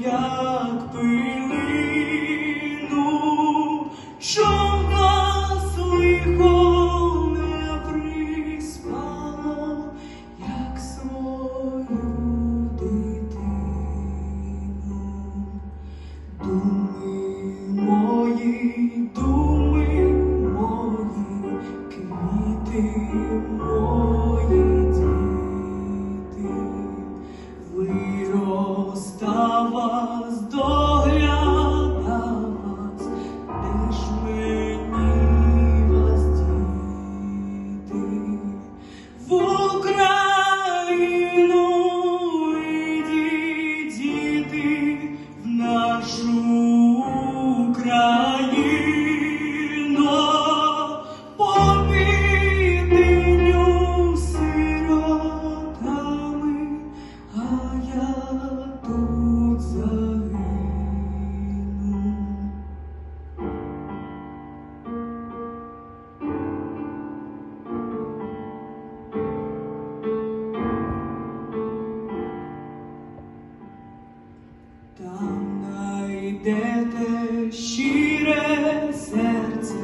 як пилину, що нас лихо не приспало, як свою дитину. Думи мої, думи мої, квіти мої palavra. Там найдете щире серце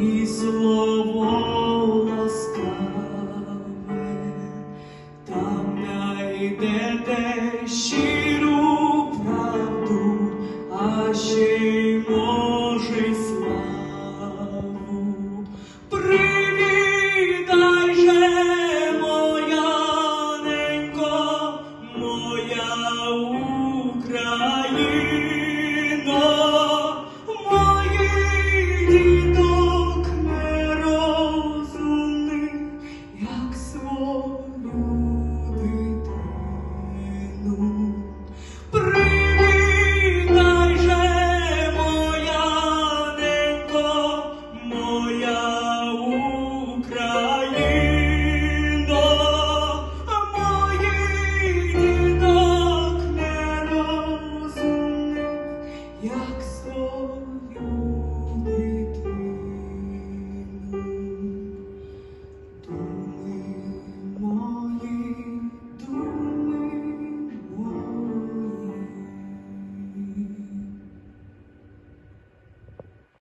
і слово ласкаве, там найдете щиру правду, а ще й Yucks.